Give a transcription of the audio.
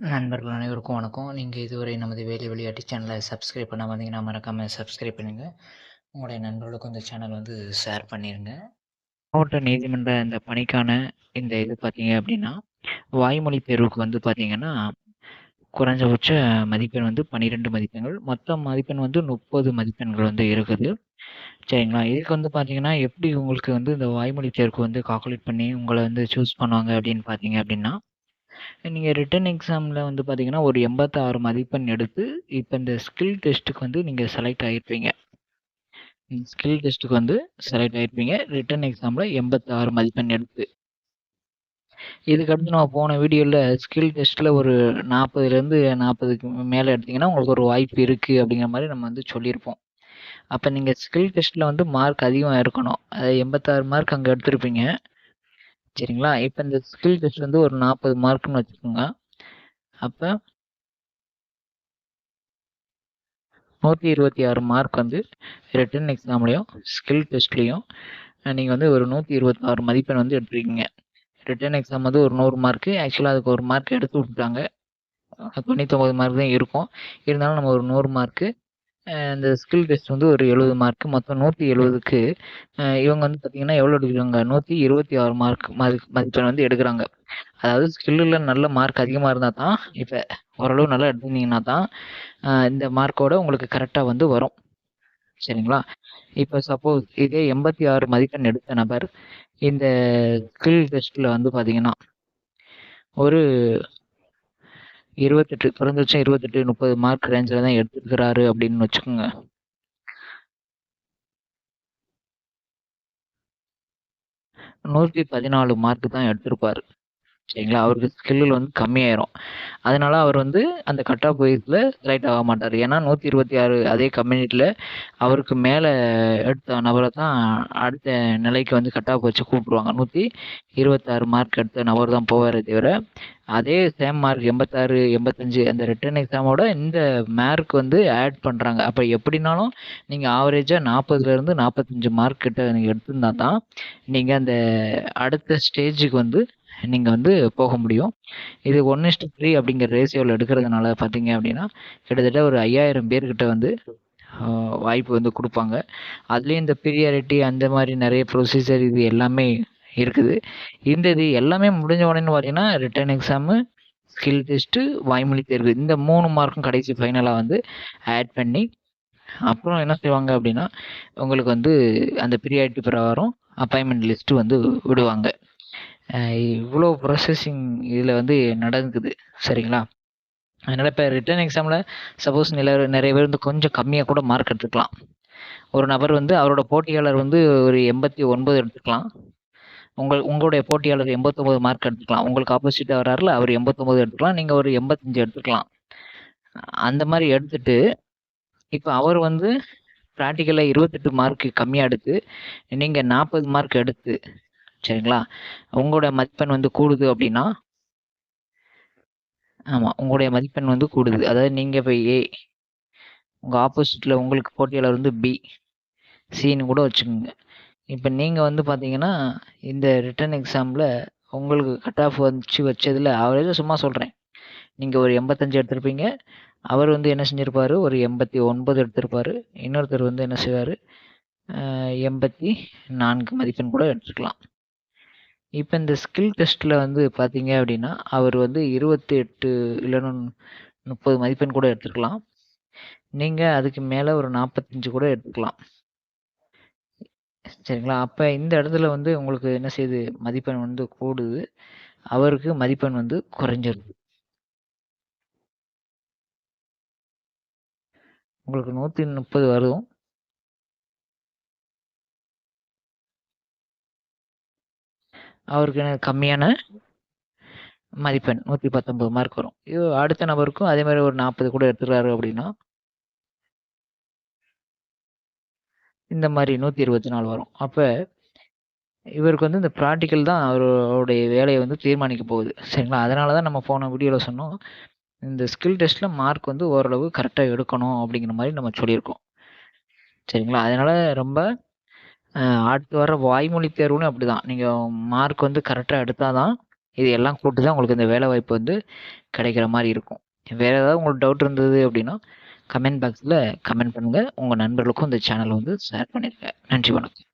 நண்பர்கள் அனைவருக்கும் வணக்கம். நீங்கள் இதுவரை நமது வேலை விளையாட்டு சேனலை சப்ஸ்கிரைப் பண்ணாமல் வந்தீங்கன்னா மறக்காமல் சப்ஸ்கிரைப் பண்ணுங்கள் உங்களுடைய நண்பர்களுக்கும் இந்த சேனல் வந்து ஷேர் பண்ணிடுங்க மாவட்ட நீதிமன்ற இந்த பணிக்கான இந்த இது பார்த்தீங்க அப்படின்னா வாய்மொழி தேர்வுக்கு வந்து பார்த்தீங்கன்னா குறைஞ்சபட்ச மதிப்பெண் வந்து பன்னிரெண்டு மதிப்பெண்கள் மொத்த மதிப்பெண் வந்து முப்பது மதிப்பெண்கள் வந்து இருக்குது. சரிங்களா? இதுக்கு வந்து பார்த்தீங்கன்னா எப்படி உங்களுக்கு வந்து இந்த வாய்மொழி தேர்வுக்கு வந்து கால்குலேட் பண்ணி உங்களை வந்து சூஸ் பண்ணுவாங்க அப்படின்னு பார்த்தீங்க அப்படின்னா நீங்கள் ரிட்டன் எக்ஸாமில் வந்து பார்த்தீங்கன்னா ஒரு எண்பத்தாறு மதிப்பெண் எடுத்து இப்போ இந்த ஸ்கில் டெஸ்ட்டுக்கு வந்து நீங்கள் செலக்ட் ஆகிருப்பீங்க ஸ்கில் டெஸ்ட்டுக்கு வந்து செலக்ட் ஆகிருப்பீங்க ரிட்டன் எக்ஸாமில் எண்பத்தாறு மதிப்பெண் எடுத்து. இதுக்கடுத்து நம்ம போன வீடியோவில் ஸ்கில் டெஸ்ட்டில் ஒரு நாற்பதுலேருந்து நாற்பதுக்கு மேலே எடுத்தீங்கன்னா உங்களுக்கு ஒரு வாய்ப்பு இருக்குது அப்படிங்கிற மாதிரி நம்ம வந்து சொல்லியிருப்போம். அப்போ நீங்கள் ஸ்கில் டெஸ்ட்டில் வந்து மார்க் அதிகமாக இருக்கணும். அது எண்பத்தாறு மார்க் அங்கே எடுத்திருப்பீங்க. சரிங்களா? இப்போ இந்த ஸ்கில் டெஸ்ட் வந்து ஒரு நாற்பது மார்க்னு வச்சுக்கோங்க. அப்போ நூற்றி இருபத்தி ஆறு மார்க் வந்து ரிட்டன் எக்ஸாம்லேயும் ஸ்கில் டெஸ்ட்லேயும் நீங்கள் வந்து ஒரு நூற்றி இருபத்தி ஆறு மதிப்பெண் வந்து எடுத்துருக்கீங்க. ரிட்டன் எக்ஸாம் வந்து ஒரு நூறு மார்க்கு ஆக்சுவலாக அதுக்கு ஒரு மார்க் எடுத்து விட்டுட்டாங்க. தொண்ணூத்தொம்பது மார்க் தான் இருக்கும். இருந்தாலும் நம்ம ஒரு நூறு மார்க்கு இந்த ஸ்கில் டெஸ்ட் வந்து ஒரு எழுபது மார்க்கு மொத்தம் நூற்றி எழுபதுக்கு இவங்க வந்து பார்த்திங்கன்னா எவ்வளோ எடுக்கிறாங்க? நூற்றி இருபத்தி ஆறு மார்க் மதி மதிப்பெண் வந்து எடுக்கிறாங்க. அதாவது ஸ்கில்லில் நல்ல மார்க் அதிகமாக இருந்தால் தான் இப்போ ஓரளவு நல்லா எடுத்திருந்தீங்கன்னா தான் இந்த மார்க்கோட உங்களுக்கு கரெக்டாக வந்து வரும். சரிங்களா? இப்போ சப்போஸ் இதே எண்பத்தி ஆறு மதிப்பெண் எடுத்த நபர் இந்த ஸ்கில் டெஸ்ட்டில் வந்து பார்த்தீங்கன்னா ஒரு இருபத்தெட்டு குறைந்தபட்சம் இருபத்தெட்டு முப்பது மார்க் ரேஞ்சில் தான் எடுத்துருக்கிறாரு அப்படின்னு வச்சுக்கோங்க. நூற்றி பதினாலு மார்க் தான் எடுத்திருப்பாரு. சரிங்களா? அவருக்கு ஸ்கில்லில் வந்து கம்மியாயிரும். அதனால அவர் வந்து அந்த கட் ஆஃப் வயசில் செலக்ட் ஆக மாட்டார். ஏன்னா நூற்றி இருபத்தி ஆறு அதே கம்யூனிட்டியில் அவருக்கு மேலே எடுத்த நபரை தான் அடுத்த நிலைக்கு வந்து கட் ஆஃப் வச்சு கூப்பிடுவாங்க. நூற்றி இருபத்தாறு மார்க் எடுத்த நபர் தான் போவாரே தவிர அதே சேம் மார்க் எண்பத்தாறு எண்பத்தஞ்சு அந்த ரிட்டன் எக்ஸாமோட இந்த மார்க் வந்து ஆட் பண்ணுறாங்க அப்போ எப்படினாலும் நீங்கள் ஆவரேஜாக நாற்பதுலேருந்து நாற்பத்தஞ்சு மார்க் கிட்ட நீங்கள் எடுத்திருந்தா தான் நீங்கள் அந்த அடுத்த ஸ்டேஜுக்கு வந்து நீங்கள் வந்து போக முடியும். இது ஒன் இஸ்ட் த்ரீ அப்படிங்கிற ரேஷியோவில் எடுக்கிறதுனால பார்த்தீங்க அப்படின்னா கிட்டத்தட்ட ஒரு ஐயாயிரம் பேர்கிட்ட வந்து வாய்ப்பு வந்து கொடுப்பாங்க. அதுலேயும் இந்த ப்ரியாரிட்டி அந்த மாதிரி நிறைய ப்ரொசீஜர் இது எல்லாமே இருக்குது. இந்த இது எல்லாமே முடிஞ்ச உடனே பார்த்தீங்கன்னா ரிட்டர்ன் எக்ஸாமு ஸ்கில் டெஸ்ட்டு வாய்மொழி தேர்வு இந்த மூணு மார்க்கும் கடைசி ஃபைனலாக வந்து ஆட் பண்ணி அப்புறம் என்ன செய்வாங்க அப்படின்னா உங்களுக்கு வந்து அந்த ப்ரியாரிட்டி பிரகாரம் அப்பாயின்மெண்ட் லிஸ்ட்டு வந்து விடுவாங்க. இவ்வளோ ப்ரொசஸிங் இதில் வந்து நடக்குது சரிங்களா? அதனால் இப்போ ரிட்டர்ன் எக்ஸாமில் சப்போஸ் நில நிறைய பேர் வந்து கொஞ்சம் கம்மியாக கூட மார்க் எடுத்துக்கலாம். ஒரு நபர் வந்து அவரோட போட்டியாளர் வந்து ஒரு எண்பத்தி ஒன்பது எடுத்துக்கலாம். உங்கள் உங்களுடைய போட்டியாளர் எண்பத்தொம்போது மார்க் எடுத்துக்கலாம். உங்களுக்கு ஆப்போசிட்டாக வராருல அவர் எண்பத்தொம்போது எடுத்துக்கலாம். நீங்கள் ஒரு எண்பத்தஞ்சு எடுத்துக்கலாம். அந்த மாதிரி எடுத்துட்டு இப்போ அவர் வந்து ப்ராக்டிக்கலாக இருபத்தெட்டு மார்க்கு கம்மியாக எடுத்து நீங்கள் நாற்பது மார்க் எடுத்து சரிங்களா? உங்களோட மதிப்பெண் வந்து கூடுது அப்படின்னா ஆமாம் உங்களுடைய மதிப்பெண் வந்து கூடுது. அதாவது நீங்கள் இப்போ ஏ உங்கள் ஆப்போசிட்டில் உங்களுக்கு போட்டியாளர் வந்து பி சின்னு கூட வச்சுக்கோங்க. இப்போ நீங்கள் வந்து பார்த்தீங்கன்னா இந்த ரிட்டன் எக்ஸாமில் உங்களுக்கு கட் ஆஃப் வச்சு வச்சதில் அவரே சும்மா சொல்கிறேன் நீங்கள் ஒரு எண்பத்தஞ்சு எடுத்திருப்பீங்க. அவர் வந்து என்ன செஞ்சுருப்பார்? ஒரு எண்பத்தி ஒன்பது எடுத்திருப்பார். இன்னொருத்தர் வந்து என்ன செய்வார்? எண்பத்தி நான்கு மதிப்பெண் கூட எடுத்துக்கலாம். இப்போ இந்த ஸ்கில் டெஸ்ட்டில் வந்து பார்த்தீங்க அப்படின்னா அவர் வந்து இருபத்தி எட்டு இல்லைன்னு முப்பது மதிப்பெண் கூட எடுத்துக்கலாம். நீங்கள் அதுக்கு மேலே ஒரு நாற்பத்தஞ்சு கூட எடுத்துக்கலாம். சரிங்களா? அப்போ இந்த இடத்துல வந்து உங்களுக்கு என்ன செய்யுது மதிப்பெண் வந்து கூடுது. அவருக்கு மதிப்பெண் வந்து குறைஞ்சிருது. உங்களுக்கு நூற்றி முப்பது வரும் அவருக்கு என்ன கம்மியான மதிப்பெண்? நூற்றி பத்தொம்பது மார்க் வரும். இது அடுத்த நபருக்கும் அதே மாதிரி ஒரு நாற்பது கூட எடுத்துக்கிறாரு அப்படின்னா இந்த மாதிரி நூற்றி இருபத்தி நாலு வரும். அப்போ இவருக்கு வந்து இந்த ப்ராக்டிக்கல் தான் அவருடைய வேலையை வந்து தீர்மானிக்க போகுது. சரிங்களா? அதனால தான் நம்ம போன வீடியோவில் சொன்னோம். இந்த ஸ்கில் டெஸ்ட்டில் மார்க் வந்து ஓரளவு கரெக்டாக எடுக்கணும் அப்படிங்கிற மாதிரி நம்ம சொல்லியிருக்கோம். சரிங்களா? அதனால் ரொம்ப அடுத்து வர வாய்மொழி தேர்வுன்னு அப்படி தான் நீங்கள் மார்க் வந்து கரெக்டாக எடுத்தால் தான் இது எல்லாம் கூட்டு தான் உங்களுக்கு இந்த வேலை வாய்ப்பு வந்து கிடைக்கிற மாதிரி இருக்கும். வேறு ஏதாவது உங்களுக்கு டவுட் இருந்தது அப்படின்னா கமெண்ட் பாக்ஸில் கமெண்ட் பண்ணுங்கள் உங்கள் நண்பர்களுக்கும் இந்த சேனலை வந்து ஷேர் பண்ணிடுங்க நன்றி வணக்கம்.